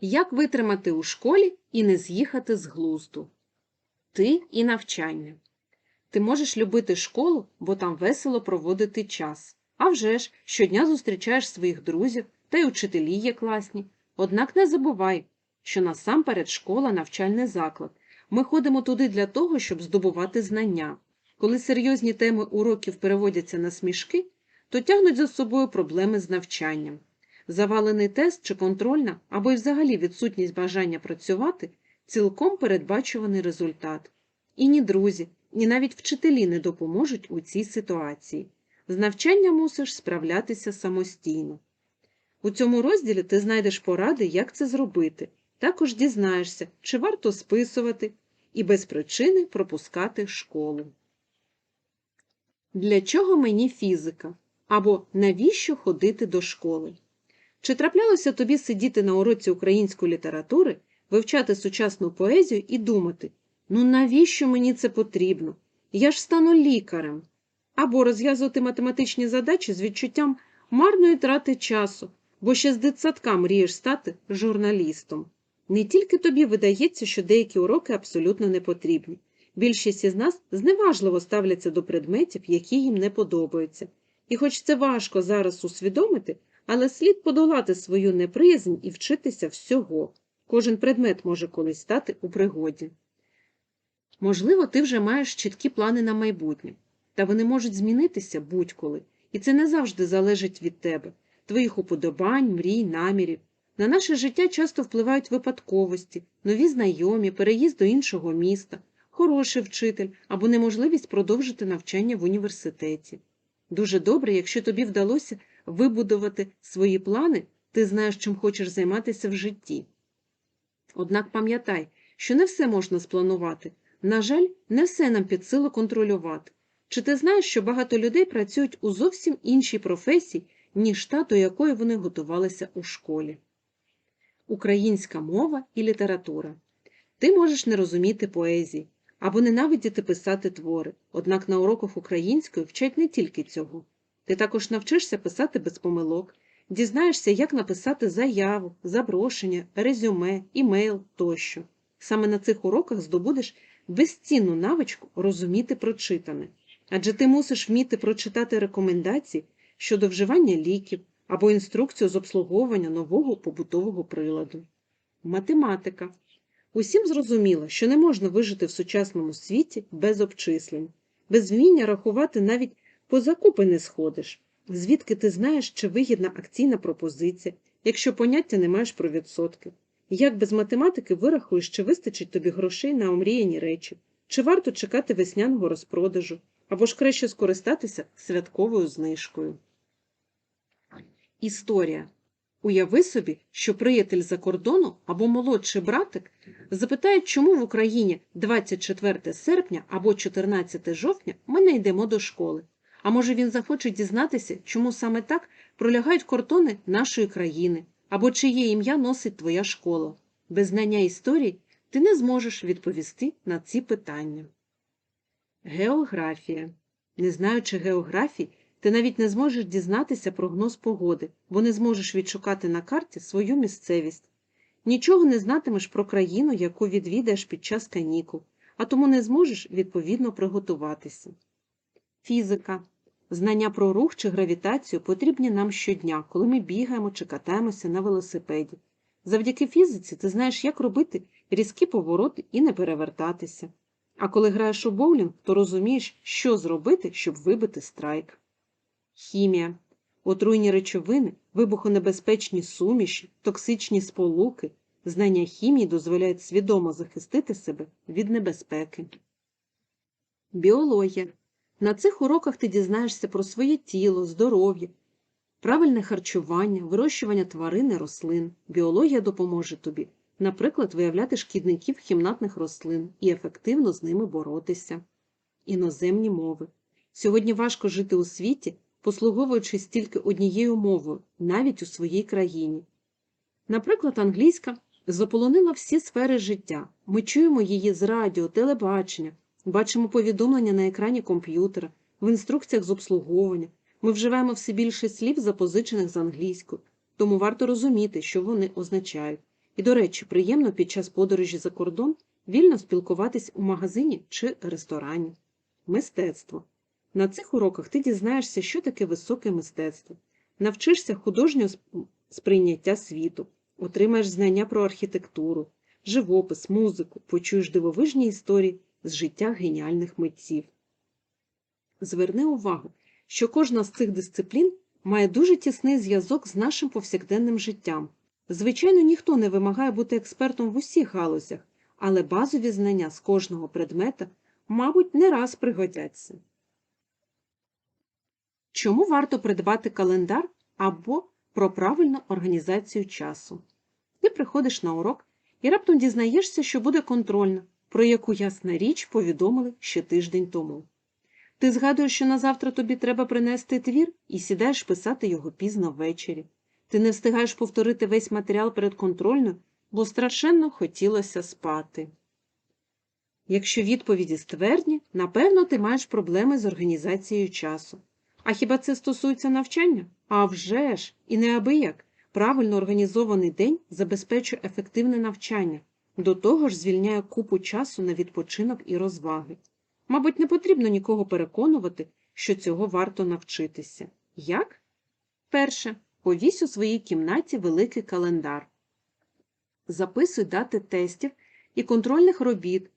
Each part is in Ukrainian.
Як витримати у школі і не з'їхати з глузду? Ти і навчання. Ти можеш любити школу, бо там весело проводити час. А вже ж, щодня зустрічаєш своїх друзів, та й учителі є класні. Однак не забувай, що насамперед школа навчальний заклад. Ми ходимо туди для того, щоб здобувати знання. Коли серйозні теми уроків переводяться на смішки, то тягнуть за собою проблеми з навчанням. Завалений тест чи контрольна, або й взагалі відсутність бажання працювати цілком передбачуваний результат. І ні друзі, ні навіть вчителі не допоможуть у цій ситуації. З навчанням мусиш справлятися самостійно. У цьому розділі ти знайдеш поради, як це зробити. Також дізнаєшся, чи варто списувати і без причини пропускати школу. Для чого мені фізика? Або навіщо ходити до школи? Чи траплялося тобі сидіти на уроці української літератури, вивчати сучасну поезію і думати, ну навіщо мені це потрібно? Я ж стану лікарем. Або розв'язувати математичні задачі з відчуттям марної трати часу, бо ще з дитсадка мрієш стати журналістом. Не тільки тобі видається, що деякі уроки абсолютно не потрібні. Більшість із нас зневажливо ставляться до предметів, які їм не подобаються. І хоч це важко зараз усвідомити, але слід подолати свою неприязнь і вчитися всього. Кожен предмет може колись стати у пригоді. Можливо, ти вже маєш чіткі плани на майбутнє, та вони можуть змінитися будь-коли, і це не завжди залежить від тебе, твоїх уподобань, мрій, намірів. На наше життя часто впливають випадковості, нові знайомі, переїзд до іншого міста, хороший вчитель або неможливість продовжити навчання в університеті. Дуже добре, якщо тобі вдалося вибудувати свої плани, ти знаєш, чим хочеш займатися в житті. Однак пам'ятай, що не все можна спланувати. На жаль, не все нам під силу контролювати. Чи ти знаєш, що багато людей працюють у зовсім іншій професії, ніж та, до якої вони готувалися у школі? Українська мова і література. Ти можеш не розуміти поезії або ненавидіти писати твори, однак на уроках української вчать не тільки цього. Ти також навчишся писати без помилок, дізнаєшся, як написати заяву, запрошення, резюме, імейл тощо. Саме на цих уроках здобудеш безцінну навичку розуміти прочитане, адже ти мусиш вміти прочитати рекомендації щодо вживання ліків або інструкцію з обслуговування нового побутового приладу. Математика. Усім зрозуміло, що не можна вижити в сучасному світі без обчислень, без вміння рахувати навіть по закупи не сходиш. Звідки ти знаєш, чи вигідна акційна пропозиція, якщо поняття не маєш про відсотки? Як без математики вирахуєш, чи вистачить тобі грошей на омріяні речі, чи варто чекати весняного розпродажу, або ж краще скористатися святковою знижкою. Історія. Уяви собі, що приятель за кордону або молодший братик запитають, чому в Україні 24 серпня або 14 жовтня ми не йдемо до школи. А може він захоче дізнатися, чому саме так пролягають кордони нашої країни, або чиє ім'я носить твоя школа. Без знання історії ти не зможеш відповісти на ці питання. Географія. Не знаючи географії, ти навіть не зможеш дізнатися прогноз погоди, бо не зможеш відшукати на карті свою місцевість. Нічого не знатимеш про країну, яку відвідаєш під час канікул, а тому не зможеш відповідно приготуватися. Фізика. Знання про рух чи гравітацію потрібні нам щодня, коли ми бігаємо чи катаємося на велосипеді. Завдяки фізиці ти знаєш, як робити різкі повороти і не перевертатися. А коли граєш у боулінг, то розумієш, що зробити, щоб вибити страйк. Хімія. Отруйні речовини, вибухонебезпечні суміші, токсичні сполуки. Знання хімії дозволяють свідомо захистити себе від небезпеки. Біологія. На цих уроках ти дізнаєшся про своє тіло, здоров'я, правильне харчування, вирощування тварин і рослин. Біологія допоможе тобі, наприклад, виявляти шкідників кімнатних рослин і ефективно з ними боротися. Іноземні мови. Сьогодні важко жити у світі, послуговуючись тільки однією мовою, навіть у своїй країні. Наприклад, англійська заполонила всі сфери життя. Ми чуємо її з радіо, телебачення, бачимо повідомлення на екрані комп'ютера, в інструкціях з обслуговування. Ми вживаємо все більше слів, запозичених з англійською, тому варто розуміти, що вони означають. І, до речі, приємно під час подорожі за кордон вільно спілкуватись у магазині чи ресторані. Мистецтво. На цих уроках ти дізнаєшся, що таке високе мистецтво, навчишся художнього сприйняття світу, отримаєш знання про архітектуру, живопис, музику, почуєш дивовижні історії з життя геніальних митців. Зверни увагу, що кожна з цих дисциплін має дуже тісний зв'язок з нашим повсякденним життям. Звичайно, ніхто не вимагає бути експертом в усіх галузях, але базові знання з кожного предмета, мабуть, не раз пригодяться. Чому варто придбати календар або про правильну організацію часу? Ти приходиш на урок і раптом дізнаєшся, що буде контрольна, про яку ясна річ повідомили ще тиждень тому. Ти згадуєш, що на завтра тобі треба принести твір і сідаєш писати його пізно ввечері. Ти не встигаєш повторити весь матеріал перед контрольною, бо страшенно хотілося спати. Якщо відповіді ствердні, напевно, ти маєш проблеми з організацією часу. А хіба це стосується навчання? А вже ж, і неабияк. Правильно організований день забезпечує ефективне навчання, до того ж звільняє купу часу на відпочинок і розваги. Мабуть, не потрібно нікого переконувати, що цього варто навчитися. Як? Перше. Повісь у своїй кімнаті великий календар. Записуй дати тестів і контрольних робіт,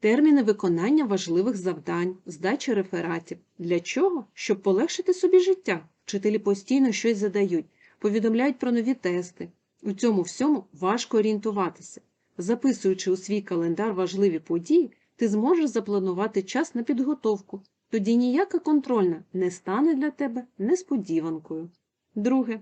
терміни виконання важливих завдань, здачі рефератів. Для чого? Щоб полегшити собі життя. Вчителі постійно щось задають, повідомляють про нові тести. У цьому всьому важко орієнтуватися. Записуючи у свій календар важливі події, ти зможеш запланувати час на підготовку. Тоді ніяка контрольна не стане для тебе несподіванкою. Друге.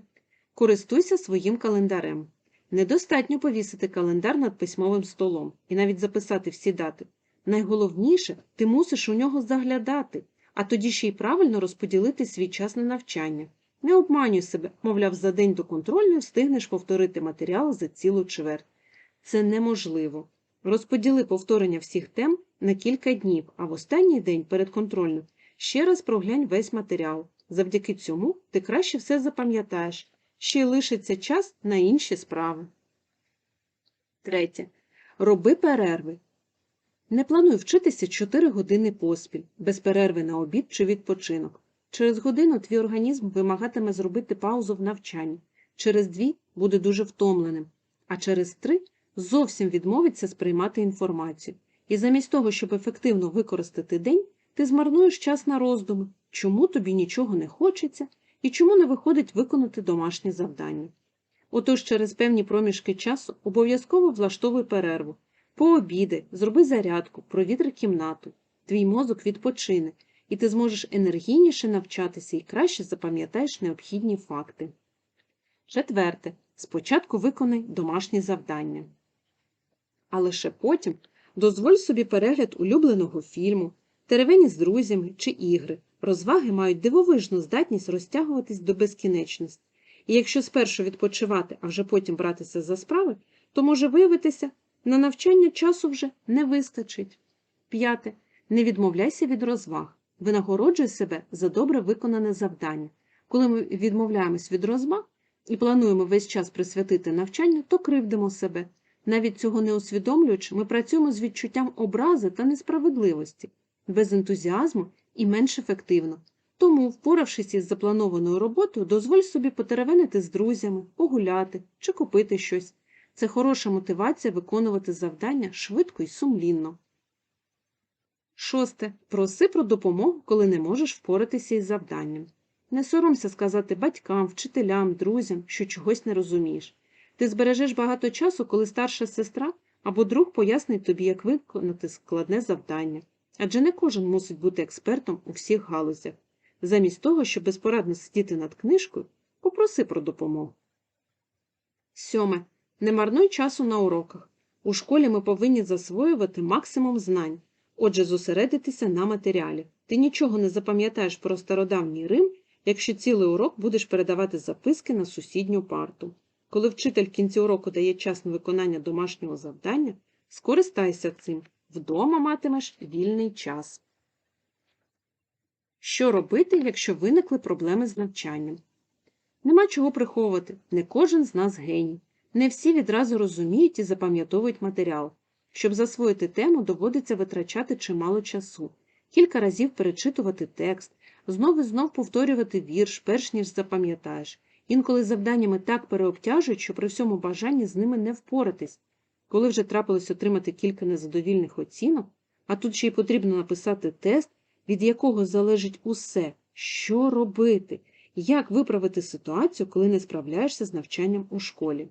Користуйся своїм календарем. Недостатньо повісити календар над письмовим столом і навіть записати всі дати. Найголовніше, ти мусиш у нього заглядати, а тоді ще й правильно розподілити свій час на навчання. Не обманюй себе, мовляв, за день до контрольної встигнеш повторити матеріал за цілу чверть. Це неможливо. Розподіли повторення всіх тем на кілька днів, а в останній день перед контрольною ще раз проглянь весь матеріал. Завдяки цьому ти краще все запам'ятаєш, ще й лишиться час на інші справи. Третє. Роби перерви. Не плануй вчитися 4 години поспіль, без перерви на обід чи відпочинок. Через годину твій організм вимагатиме зробити паузу в навчанні, через дві буде дуже втомленим, а через три зовсім відмовиться сприймати інформацію. І замість того, щоб ефективно використати день, ти змарнуєш час на роздуми, чому тобі нічого не хочеться і чому не виходить виконати домашнє завдання. Отож через певні проміжки часу обов'язково влаштовуй перерву, пообіди, зроби зарядку, провітри кімнату, твій мозок відпочине, і ти зможеш енергійніше навчатися і краще запам'ятаєш необхідні факти. Четверте. Спочатку виконай домашні завдання. А лише потім дозволь собі перегляд улюбленого фільму, теревені з друзями чи ігри. Розваги мають дивовижну здатність розтягуватись до безкінечності. І якщо спершу відпочивати, а вже потім братися за справи, то може виявитися, на навчання часу вже не вистачить. П'яте. Не відмовляйся від розваг. Винагороджуй себе за добре виконане завдання. Коли ми відмовляємось від розваг і плануємо весь час присвятити навчанню, то кривдимо себе. Навіть цього не усвідомлюючи, ми працюємо з відчуттям образи та несправедливості, без ентузіазму і менш ефективно. Тому, впоравшись із запланованою роботою, дозволь собі потеревенити з друзями, погуляти чи купити щось. Це хороша мотивація виконувати завдання швидко і сумлінно. Шосте. Проси про допомогу, коли не можеш впоратися із завданням. Не соромся сказати батькам, вчителям, друзям, що чогось не розумієш. Ти збережеш багато часу, коли старша сестра або друг пояснить тобі, як виконати складне завдання. Адже не кожен мусить бути експертом у всіх галузях. Замість того, щоб безпорадно сидіти над книжкою, попроси про допомогу. Сьоме. Не марнуй часу на уроках. У школі ми повинні засвоювати максимум знань, отже, зосередитися на матеріалі. Ти нічого не запам'ятаєш про стародавній Рим, якщо цілий урок будеш передавати записки на сусідню парту. Коли вчитель в кінці уроку дає час на виконання домашнього завдання, скористайся цим. Вдома матимеш вільний час. Що робити, якщо виникли проблеми з навчанням? Нема чого приховувати, не кожен з нас геній. Не всі відразу розуміють і запам'ятовують матеріал. Щоб засвоїти тему, доводиться витрачати чимало часу, кілька разів перечитувати текст, знов і знов повторювати вірш, перш ніж запам'ятаєш. Інколи завданнями так переобтяжують, що при всьому бажанні з ними не впоратись. Коли вже трапилось отримати кілька незадовільних оцінок, а тут ще й потрібно написати тест, від якого залежить усе, що робити, як виправити ситуацію, коли не справляєшся з навчанням у школі.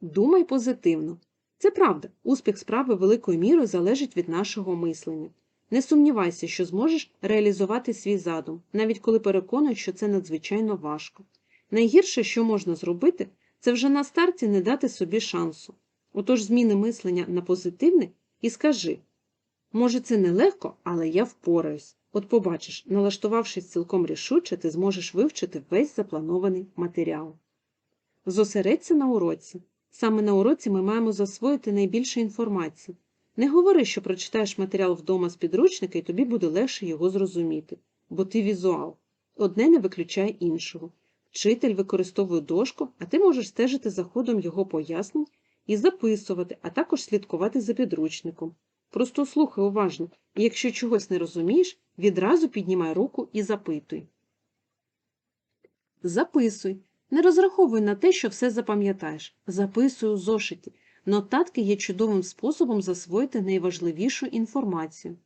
Думай позитивно. Це правда, успіх справи великою мірою залежить від нашого мислення. Не сумнівайся, що зможеш реалізувати свій задум, навіть коли переконують, що це надзвичайно важко. Найгірше, що можна зробити, це вже на старті не дати собі шансу. Отож зміни мислення на позитивне і скажи може, це нелегко, але я впораюсь. От побачиш, налаштувавшись цілком рішуче, ти зможеш вивчити весь запланований матеріал. Зосередься на уроці. Саме на уроці ми маємо засвоїти найбільше інформації. Не говори, що прочитаєш матеріал вдома з підручника і тобі буде легше його зрозуміти, бо ти візуал. Одне не виключає іншого. Вчитель використовує дошку, а ти можеш стежити за ходом його пояснень і записувати, а також слідкувати за підручником. Просто слухай уважно, і якщо чогось не розумієш, відразу піднімай руку і запитуй. Записуй. Не розраховуй на те, що все запам'ятаєш. Записуй у зошиті. Нотатки є чудовим способом засвоїти найважливішу інформацію.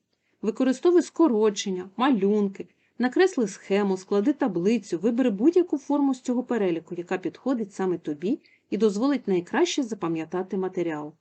Використовуй скорочення, малюнки, накресли схему, склади таблицю, вибери будь-яку форму з цього переліку, яка підходить саме тобі і дозволить найкраще запам'ятати матеріал.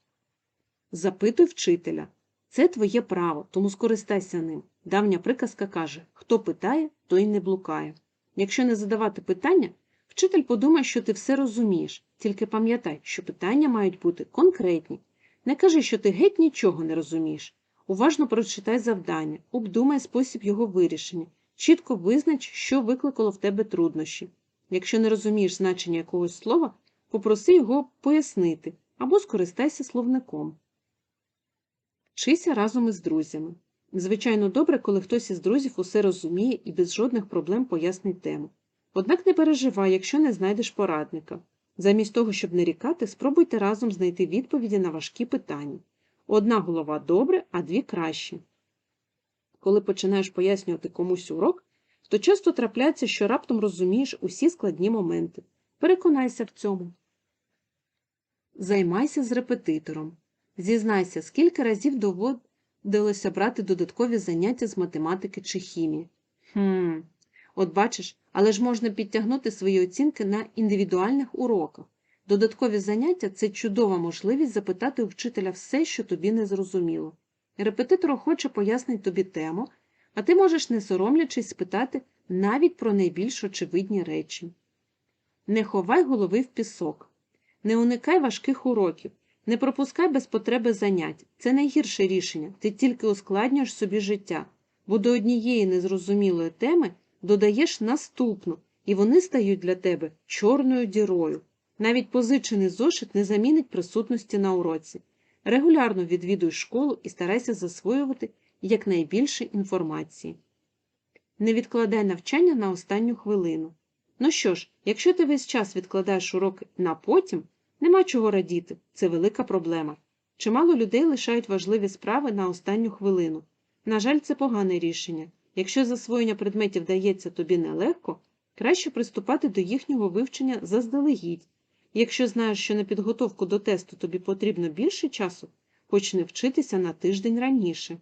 Запитуй вчителя. Це твоє право, тому скористайся ним. Давня приказка каже хто питає, той не блукає. Якщо не задавати питання, вчитель подумає, що ти все розумієш, тільки пам'ятай, що питання мають бути конкретні. Не кажи, що ти геть нічого не розумієш. Уважно прочитай завдання, обдумай спосіб його вирішення, чітко визнач, що викликало в тебе труднощі. Якщо не розумієш значення якогось слова, попроси його пояснити або скористайся словником. Вчися разом із друзями. Звичайно, добре, коли хтось із друзів усе розуміє і без жодних проблем пояснить тему. Однак не переживай, якщо не знайдеш порадника. Замість того, щоб нарікати, спробуйте разом знайти відповіді на важкі питання. Одна голова добре, а дві краще. Коли починаєш пояснювати комусь урок, то часто трапляється, що раптом розумієш усі складні моменти. Переконайся в цьому. Займайся з репетитором. Зізнайся, скільки разів доводилося брати додаткові заняття з математики чи хімії. Хм, от бачиш, але ж можна підтягнути свої оцінки на індивідуальних уроках. Додаткові заняття це чудова можливість запитати у вчителя все, що тобі не зрозуміло. Репетитор охоче пояснить тобі тему, а ти можеш, не соромлячись, спитати навіть про найбільш очевидні речі. Не ховай голови в пісок, не уникай важких уроків. Не пропускай без потреби занять. Це найгірше рішення, ти тільки ускладнюєш собі життя, бо до однієї незрозумілої теми додаєш наступну, і вони стають для тебе чорною дірою. Навіть позичений зошит не замінить присутності на уроці. Регулярно відвідуй школу і старайся засвоювати якнайбільше інформації. Не відкладай навчання на останню хвилину. Ну що ж, якщо ти весь час відкладаєш уроки на потім, Нема чого радіти, це велика проблема. Чимало людей лишають важливі справи на останню хвилину. На жаль, це погане рішення. Якщо засвоєння предметів дається тобі нелегко, краще приступати до їхнього вивчення заздалегідь. Якщо знаєш, що на підготовку до тесту тобі потрібно більше часу, почни вчитися на тиждень раніше.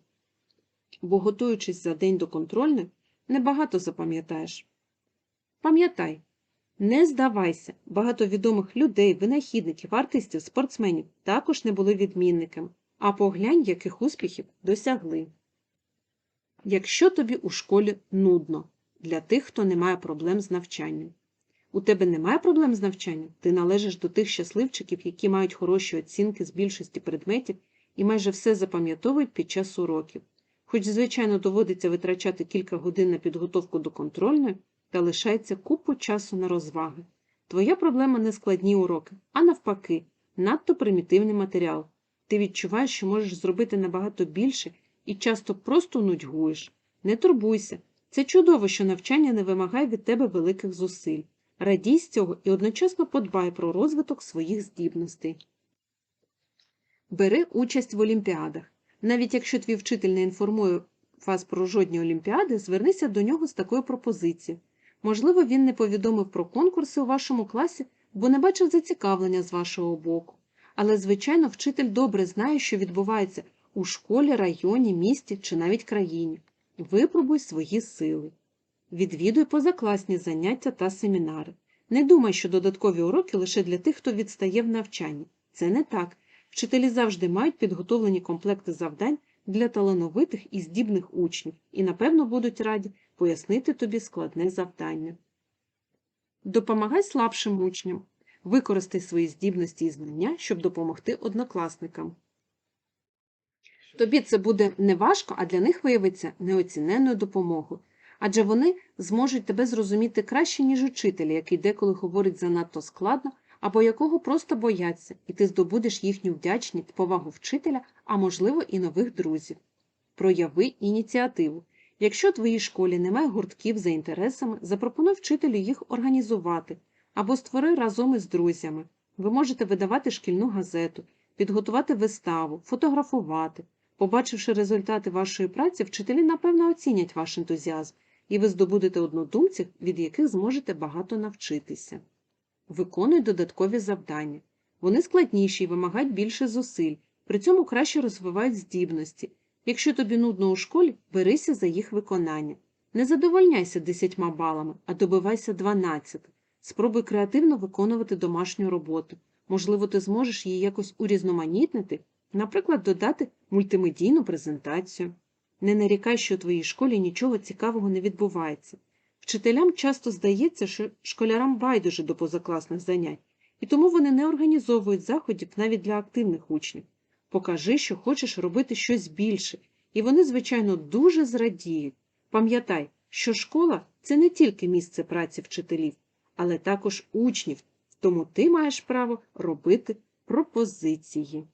Бо, готуючись за день до контрольної, небагато запам'ятаєш. Пам'ятай, не здавайся, багато відомих людей, винахідників, артистів, спортсменів також не були відмінниками, а поглянь, яких успіхів досягли. Якщо тобі у школі нудно для тих, хто не має проблем з навчанням. У тебе немає проблем з навчанням, ти належиш до тих щасливчиків, які мають хороші оцінки з більшості предметів і майже все запам'ятовують під час уроків. Хоч, звичайно, доводиться витрачати кілька годин на підготовку до контрольної, та лишається купу часу на розваги. Твоя проблема не складні уроки, а навпаки, надто примітивний матеріал. Ти відчуваєш, що можеш зробити набагато більше і часто просто нудьгуєш. Не турбуйся. Це чудово, що навчання не вимагає від тебе великих зусиль. Радій з цього і одночасно подбай про розвиток своїх здібностей. Бери участь в олімпіадах. Навіть якщо твій вчитель не інформує вас про жодні олімпіади, звернися до нього з такою пропозицією. Можливо, він не повідомив про конкурси у вашому класі, бо не бачив зацікавлення з вашого боку. Але, звичайно, вчитель добре знає, що відбувається у школі, районі, місті чи навіть країні. Випробуй свої сили. Відвідуй позакласні заняття та семінари. Не думай, що додаткові уроки лише для тих, хто відстає в навчанні. Це не так. Вчителі завжди мають підготовлені комплекти завдань для талановитих і здібних учнів і, напевно, будуть раді пояснити тобі складне завдання. Допомагай слабшим учням. Використай свої здібності і знання, щоб допомогти однокласникам. Тобі це буде не важко, а для них виявиться неоціненною допомогою. Адже вони зможуть тебе зрозуміти краще, ніж учитель, який деколи говорить занадто складно або якого просто бояться, і ти здобудеш їхню вдячність, повагу вчителя, а можливо і нових друзів. Прояви ініціативу. Якщо в твоїй школі немає гуртків за інтересами, запропонуй вчителю їх організувати або створи разом із друзями. Ви можете видавати шкільну газету, підготувати виставу, фотографувати. Побачивши результати вашої праці, вчителі напевно оцінять ваш ентузіазм, і ви здобудете однодумців, від яких зможете багато навчитися. Виконуй додаткові завдання. Вони складніші і вимагають більше зусиль, при цьому краще розвивають здібності. Якщо тобі нудно у школі, берися за їх виконання. Не задовольняйся 10 балами, а добивайся 12. Спробуй креативно виконувати домашню роботу. Можливо, ти зможеш її якось урізноманітнити, наприклад, додати мультимедійну презентацію. Не нарікай, що у твоїй школі нічого цікавого не відбувається. Вчителям часто здається, що школярам байдуже до позакласних занять, і тому вони не організовують заходів навіть для активних учнів. Покажи, що хочеш робити щось більше, і вони, звичайно, дуже зрадіють. Пам'ятай, що школа це не тільки місце праці вчителів, але також учнів, тому ти маєш право робити пропозиції.